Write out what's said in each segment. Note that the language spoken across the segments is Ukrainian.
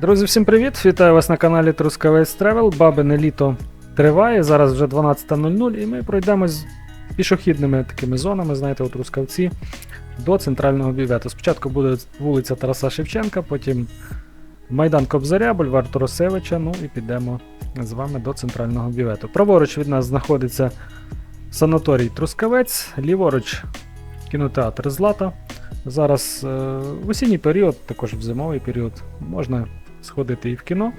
Друзі, всім привіт! Вітаю вас на каналі Трускавець Тревел. Бабине літо триває. Зараз вже 12.00 і ми пройдемось пішохідними такими зонами, знаєте, у Трускавці до центрального бювету. Спочатку буде вулиця Тараса Шевченка, потім Майдан Кобзаря, бульвар Торосевича. Ну і підемо з вами до центрального бювету. Праворуч від нас знаходиться санаторій Трускавець, ліворуч кінотеатр Злата. Зараз е, в осінній період, також в зимовий період, можна сходити і в кіно.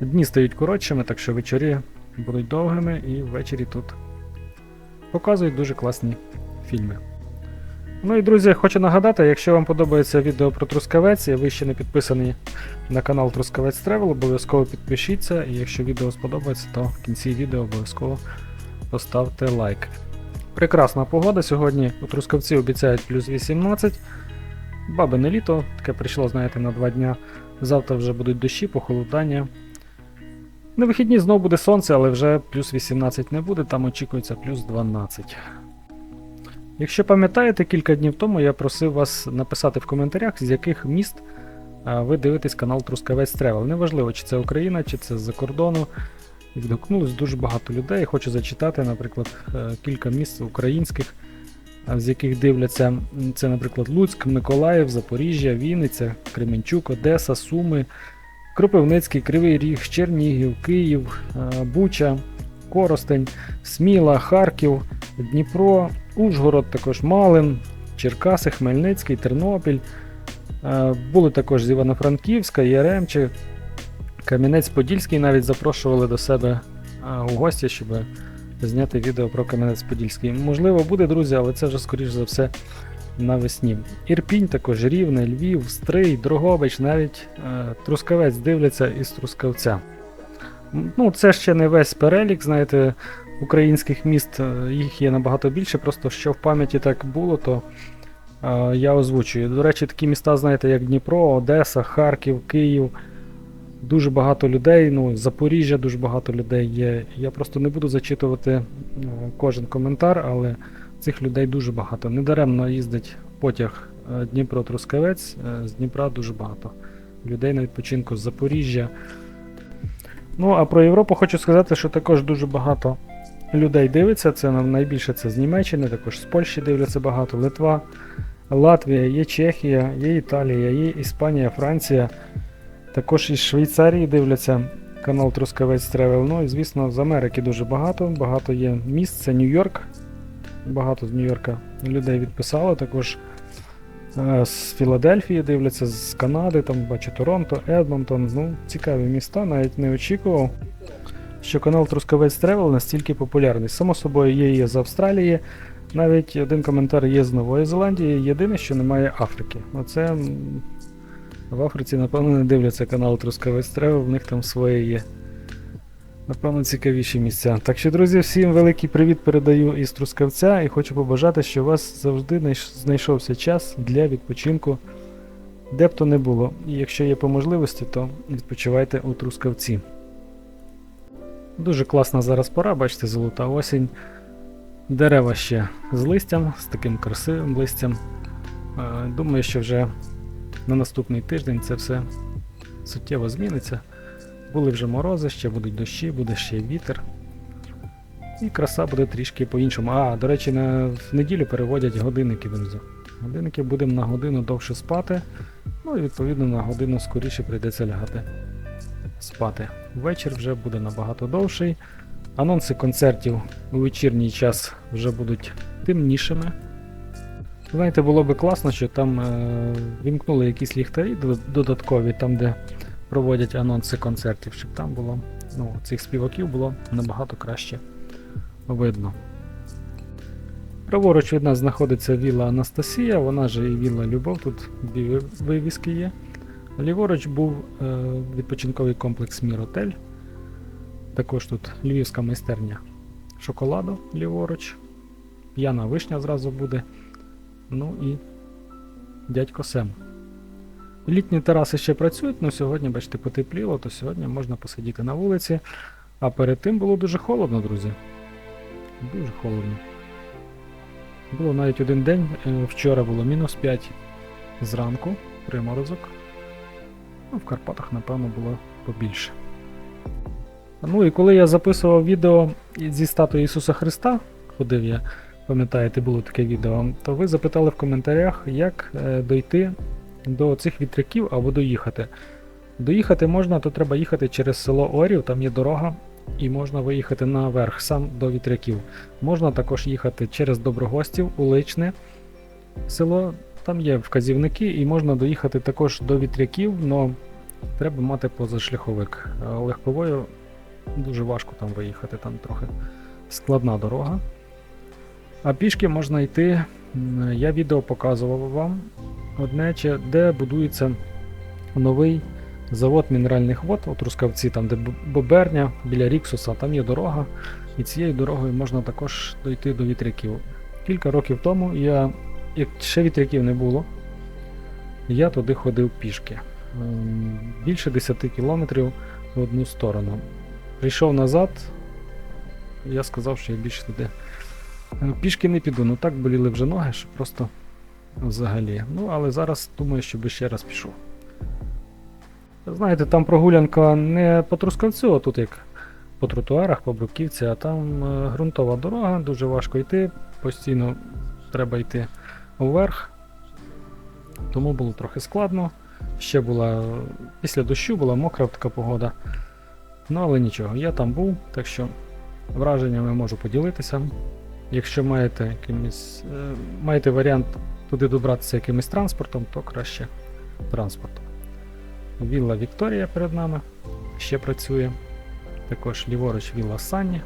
Дні стають коротшими, так що вечорі будуть довгими, і ввечері тут показують дуже класні фільми. Ну і друзі, хочу нагадати, якщо вам подобається відео про Трускавець, і ви ще не підписані на канал Трускавець Тревел, обов'язково підпишіться, і якщо відео сподобається, то в кінці відео обов'язково поставте лайк. Прекрасна погода. Сьогодні у Трускавці обіцяють плюс 18. Бабине літо, таке прийшло, знаєте, на два дня. Завтра вже будуть дощі, похолодання. На вихідні знову буде сонце, але вже плюс 18 не буде, там очікується плюс 12. Якщо пам'ятаєте, кілька днів тому я просив вас написати в коментарях, з яких міст ви дивитесь канал Трускавець Тревел. Неважливо, чи це Україна, чи це з-за кордону. Відгукнулось дуже багато людей. Хочу зачитати, наприклад, е, кілька міст українських, з яких дивляться. Це, наприклад, Луцьк, Миколаїв, Запоріжжя, Вінниця, Кременчук, Одеса, Суми, Кропивницький, Кривий Ріг, Чернігів, Київ, Буча, Коростень, Сміла, Харків, Дніпро, Ужгород, також Малин, Черкаси, Хмельницький, Тернопіль. Були також з Івано-Франківська, Яремче, Кам'янець-Подільський навіть запрошували до себе у гості, щоб зняти відео про Кам'янець-Подільський. Можливо, буде, друзі, але це вже, скоріш за все, навесні. Ірпінь, також Рівне, Львів, Стрий, Дрогобич, навіть е, Трускавець дивляться із Трускавця. Ну, це ще не весь перелік, знаєте, українських міст, е, їх є набагато більше, просто що в пам'яті так було, то е, я озвучую. До речі, такі міста, знаєте, як Дніпро, Одеса, Харків, Київ. Дуже багато людей, ну, з Запоріжжя дуже багато людей є. Я просто не буду зачитувати е, кожен коментар, але цих людей дуже багато. Недаремно їздить потяг е, Дніпро-Трускавець, е, з Дніпра дуже багато. Людей на відпочинку з Запоріжжя. Ну, а про Європу хочу сказати, що також дуже багато людей дивиться. Це найбільше це з Німеччини, також з Польщі дивляться багато, Литва, Латвія, є Чехія, є Італія, є Іспанія, Франція. Також із Швейцарії дивляться канал Трускавець Тревел. Ну і звісно, з Америки дуже багато. Багато є місць. Це Нью-Йорк. Багато з Нью-Йорка людей відписало. Також е, з Філадельфії дивляться, з Канади, там бачу Торонто, Едмонтон. Ну, цікаві міста, навіть не очікував, що канал Трускавець Тревел настільки популярний. Само собою є і з Австралії. Навіть один коментар є з Нової Зеландії. Єдине, що немає Африки. Оце в Африці, напевно, не дивляться канал Трускавець Тревел, в них там своє є. Напевно, цікавіші місця. Так що, друзі, всім великий привіт передаю із Трускавця і хочу побажати, що у вас завжди знайшовся час для відпочинку, де б то не було. І якщо є по можливості, то відпочивайте у Трускавці. Дуже класна зараз пора, бачите, золота осінь. Дерева ще з листям, з таким красивим листям. Е, Думаю, що вже на наступний тиждень це все суттєво зміниться. Були вже морози, ще будуть дощі, буде ще вітер. І краса буде трішки по-іншому. А, до речі, на в неділю переводять годинники, друзі. Годинники будемо на годину довше спати. Ну і відповідно на годину скоріше прийдеться лягати спати. Вечір вже буде набагато довший. Анонси концертів у вечірній час вже будуть темнішими. Знаєте, було би класно, що там е, вімкнули якісь ліхтарі додаткові, там, де проводять анонси концертів, щоб там було ну, цих співаків було набагато краще видно. Праворуч від нас знаходиться вілла Анастасія, вона же і вілла Любов, тут дві вивіски є. Ліворуч був е, відпочинковий комплекс Міротель. Також тут львівська майстерня шоколаду ліворуч. П'яна вишня зразу буде. Ну і дядько Сем. Літні тераси ще працюють, але сьогодні, бачите, потепліло, то сьогодні можна посидіти на вулиці. А перед тим було дуже холодно, друзі. Дуже холодно. Було навіть один день, е, вчора було мінус 5 зранку, приморозок. Ну, в Карпатах, напевно, було побільше. Ну і коли я записував відео зі статуї Ісуса Христа, ходив я, пам'ятаєте, було таке відео, то ви запитали в коментарях, як е, дойти до цих вітряків або доїхати. Доїхати можна, то треба їхати через село Орів, там є дорога, і можна виїхати наверх сам до вітряків. Можна також їхати через Доброгостів, Уличне село, там є вказівники, і можна доїхати також до вітряків, але треба мати позашляховик. Легковою дуже важко там виїхати, там трохи складна дорога. А пішки можна йти. Я відео показував вам одне, де будується новий завод мінеральних вод у Трускавці, там де Боберня, біля Ріксуса, там є дорога, і цією дорогою можна також дойти до вітряків. Кілька років тому я, як ще вітряків не було, я туди ходив пішки. Ем, Більше 10 кілометрів в одну сторону. Прийшов назад, я сказав, що я більше туди пішки не піду. Ну так боліли вже ноги, що просто взагалі. Ну, але зараз думаю, що би ще раз пішов. Знаєте, там прогулянка не по Трускавцю, а тут як по тротуарах, по бруківці, а там е, ґрунтова дорога, дуже важко йти, постійно треба йти вверх. Тому було трохи складно. Ще була після дощу була мокра така погода. Ну, але нічого, я там був, так що враженнями можу поділитися. Якщо маєте якимось, е, маєте варіант туди добратися якимось транспортом, то краще транспортом. Вілла Вікторія перед нами ще працює. Також ліворуч Вілла Санні.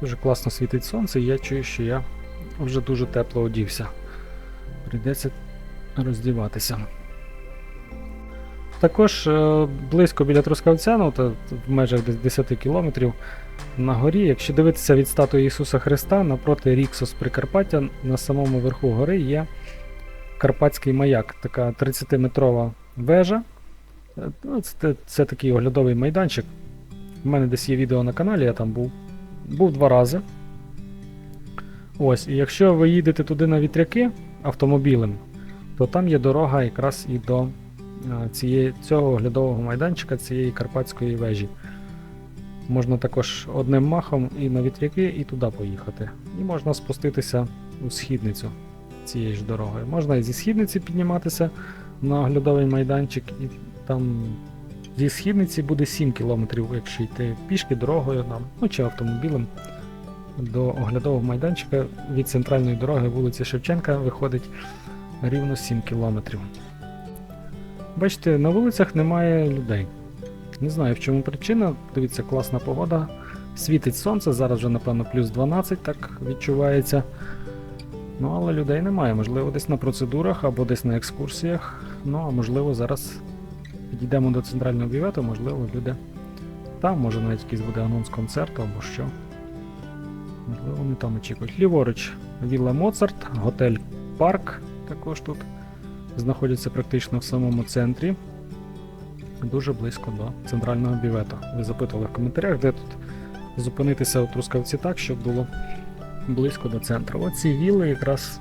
Дуже класно світить сонце, і я чую, що я вже дуже тепло одівся. Прийдеться роздіватися. Також е, близько біля Трускавця, ну, то в межах десь 10 кілометрів на горі, якщо дивитися від статуї Ісуса Христа, напроти Ріксос Прикарпаття, на самому верху гори є Карпатський маяк, така 30-метрова вежа. Е, ну, Це, це такий оглядовий майданчик. У мене десь є відео на каналі, я там був. Був два рази. Ось, і якщо ви їдете туди на вітряки автомобілем, то там є дорога якраз і до цієї, цього оглядового майданчика, цієї карпатської вежі. Можна також одним махом і на вітряки, і туди поїхати. І можна спуститися у східницю цією ж дорогою. Можна і зі східниці підніматися на оглядовий майданчик, і там зі східниці буде 7 кілометрів, якщо йти пішки дорогою нам, ну чи автомобілем. До оглядового майданчика від центральної дороги вулиці Шевченка виходить рівно 7 кілометрів. Бачите, на вулицях немає людей. Не знаю в чому причина. Дивіться, класна погода. Світить сонце, зараз вже, напевно, плюс 12, так відчувається. Ну, але людей немає. Можливо, десь на процедурах або десь на екскурсіях. Ну, а можливо, зараз підійдемо до центрального бювету, можливо, люди там, може навіть якийсь буде анонс концерту або що. Можливо, вони там очікують. Ліворуч, Вілла Моцарт, готель Парк також тут знаходиться практично в самому центрі. Дуже близько до центрального бювета. Ви запитували в коментарях, де тут зупинитися у Трускавці так, щоб було близько до центру. Оці вілли якраз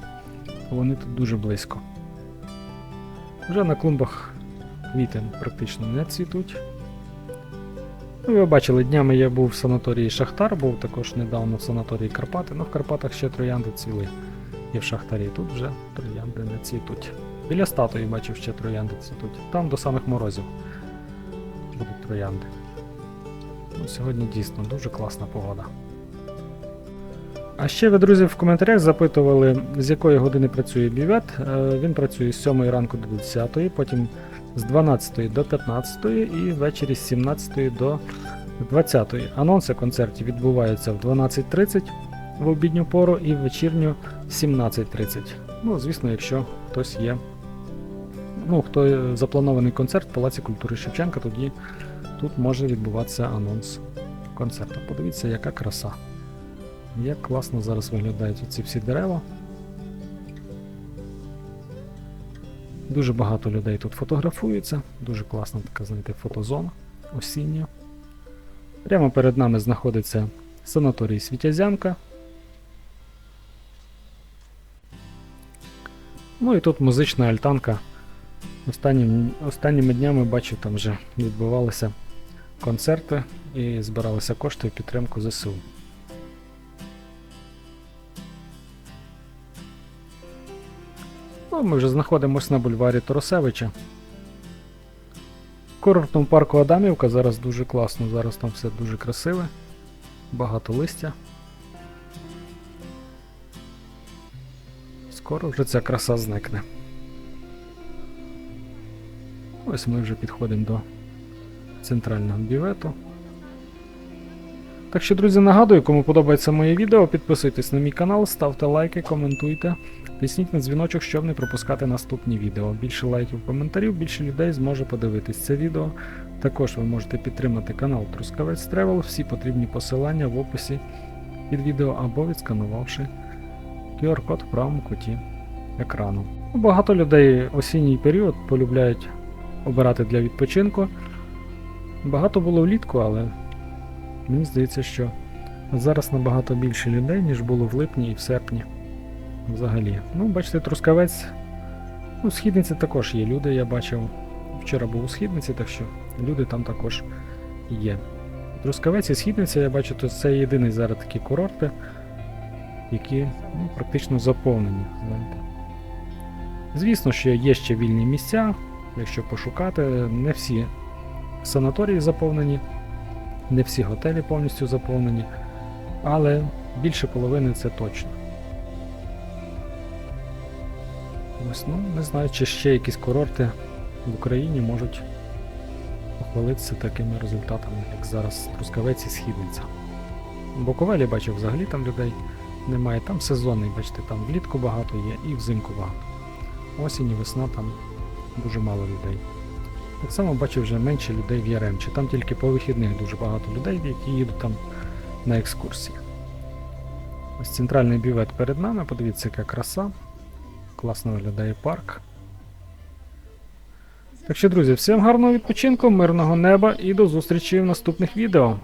вони тут дуже близько. Вже на клумбах квіти практично не цвітуть. Ну, ви бачили, днями я був в санаторії Шахтар, був також недавно в санаторії Карпати, ну в Карпатах ще троянди цвіли. І в Шахтарі тут вже троянди не цвітуть. Біля статуї бачив ще троянди цвітуть. Там до самих морозів будуть троянди. Ну, сьогодні дійсно дуже класна погода. А ще ви, друзі, в коментарях запитували, з якої години працює бювет. Е, Він працює з 7 ранку до 10, потім з 12 до 15 і ввечері з 17 до 20. Анонси концертів відбуваються в 12.30 в обідню пору і в вечірню 17.30. Ну, звісно, якщо хтось є. Ну, хто запланований концерт в Палаці культури Шевченка, тоді тут може відбуватися анонс концерту. Подивіться, яка краса. Як класно зараз виглядають ці всі дерева. Дуже багато людей тут фотографуються, дуже класна така, знаєте, фотозона осіння. Прямо перед нами знаходиться санаторій Світязянка. Ну і тут музична альтанка Останнім, останніми днями бачив, там вже відбувалися концерти і збиралися кошти в підтримку ЗСУ. Ну, ми вже знаходимося на бульварі Торосевича. В курортному парку Адамівка зараз дуже класно, зараз там все дуже красиве, багато листя. Скоро вже ця краса зникне. Ось ми вже підходимо до центрального бівету. Так що, друзі, нагадую, кому подобається моє відео, підписуйтесь на мій канал, ставте лайки, коментуйте, тисніть на дзвіночок, щоб не пропускати наступні відео. Більше лайків, коментарів, більше людей зможе подивитись це відео. Також ви можете підтримати канал Трускавець Тревел, всі потрібні посилання в описі під відео або відсканувавши QR-код в правому куті екрану. Багато людей осінній період полюбляють обирати для відпочинку. Багато було влітку, але мені здається, що зараз набагато більше людей, ніж було в липні і в серпні. Взагалі. Ну, бачите, Трускавець. Ну, в східниці також є люди, я бачив. Вчора був у східниці, так що люди там також є. Трускавець і східниця, я бачу, то це єдиний зараз такі курорти, які ну, практично заповнені. Знаєте. Звісно, що є ще вільні місця, якщо пошукати, не всі санаторії заповнені, не всі готелі повністю заповнені, але більше половини це точно. Ось, ну, не знаю, чи ще якісь курорти в Україні можуть похвалитися такими результатами, як зараз Трускавець і Східниця. Буковелі бачив, взагалі там людей немає. Там сезонний, бачите, там влітку багато є і взимку багато. Осінь і весна там дуже мало людей. Так само бачив вже менше людей в Яремчі. Там тільки по вихідних дуже багато людей, які їдуть там на екскурсії. Ось центральний бювет перед нами, подивіться, яка краса. Класно виглядає парк. Так що, друзі, всім гарного відпочинку, мирного неба і до зустрічі в наступних відео.